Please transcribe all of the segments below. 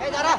એ તારા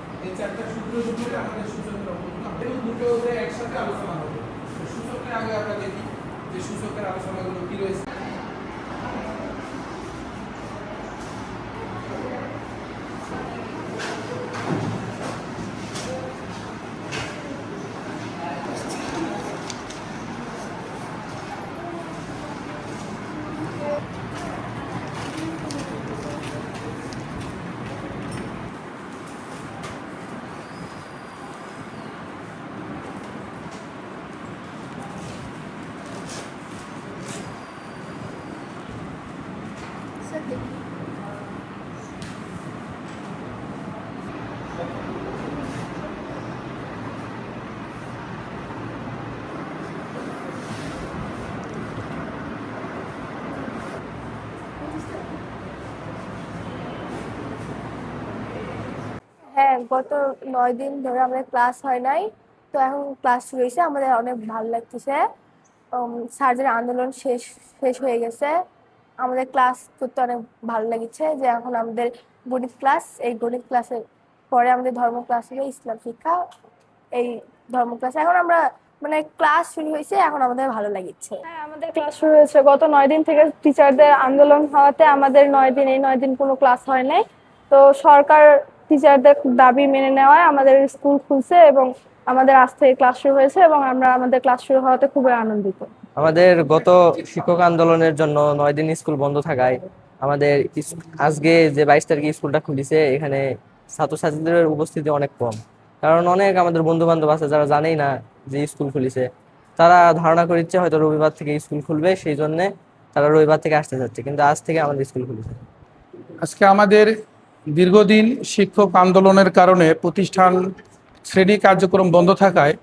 এই চারটা সূত্র সূত্রে আমাদের সূচকের অবস্থা এবং দুটো একসাথে আলোচনা হবে। সূচকের আগে আমরা দেখি যে সূচকের আলোচনাগুলো কি রয়েছে। হ্যাঁ গত নয় দিন ধরে আমাদের ক্লাস হয় নাই। তো এখন ক্লাস শুরু হয়েছে। আমাদের অনেক ভালো লাগতেছে। স্যারদের আন্দোলন শেষ শেষ হয়ে গেছে। আমাদের ক্লাস করতে অনেক ভালো লাগছে যে এখন আমাদের গণিত ক্লাস এই গণিত ক্লাসের পরে আমাদের ধর্ম ক্লাস হবে ইসলাম শিক্ষা, এই ধর্ম ক্লাস এখন আমরা মানে ক্লাস শুরু হয়েছে, এখন আমাদের ভালো লাগছে। হ্যাঁ আমাদের ক্লাস শুরু হয়েছে। গত নয় দিন থেকে টিচারদের আন্দোলন হওয়াতে আমাদের নয় দিন, এই নয় দিন কোনো ক্লাস হয় নাই। তো সরকার টিচারদের দাবি মেনে নেওয়ায় আমাদের স্কুল খুলছে এবং আমাদের আজ থেকে ক্লাস শুরু হয়েছে এবং আমরা আমাদের ক্লাস শুরু হওয়াতে খুবই আনন্দিত। আমাদের গত শিক্ষক আন্দোলনের জন্য নয় দিন স্কুল বন্ধ থাকায় আমাদের আজকে যে বাইশ তারিখে স্কুলটা খুলিছে এখানে ছাত্রছাত্রীদের উপস্থিতি অনেক কম। কারণ অনেক আমাদের বন্ধু বান্ধব আছে যারা জানেই না যে স্কুল খুলিছে। তারা ধারণা করিচ্ছে হয়তো রবিবার থেকে স্কুল খুলবে সেই জন্য তারা রবিবার থেকে আসতে যাচ্ছে কিন্তু আজ থেকে আমাদের স্কুল খুলেছে। আজকে আমাদের দীর্ঘদিন শিক্ষক আন্দোলনের কারণে প্রতিষ্ঠান শ্রেণি কার্যক্রম বন্ধ থাকায়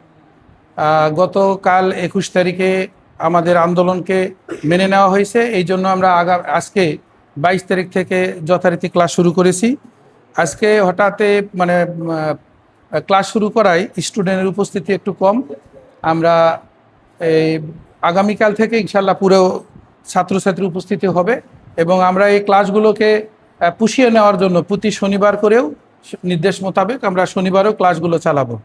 গতকাল একুশ তারিখে আমাদের আন্দোলনকে মেনে নেওয়া হয়েছে। এই জন্য আমরা আগা, আজকে বাইশ তারিখ থেকে যথারীতি ক্লাস শুরু করেছি। আজকে হঠাৎ মানে ক্লাস শুরু করায় স্টুডেন্টের উপস্থিতি একটু কম। আমরা এই আগামীকাল থেকে ইনশাল্লাহ পুরো ছাত্রছাত্রীর উপস্থিতি হবে এবং আমরা এই ক্লাসগুলোকে পুষিয়ে নেওয়ার জন্য প্রতি শনিবার করেও নির্দেশ মোতাবেক আমরা শনিবারও ক্লাসগুলো চালাবো।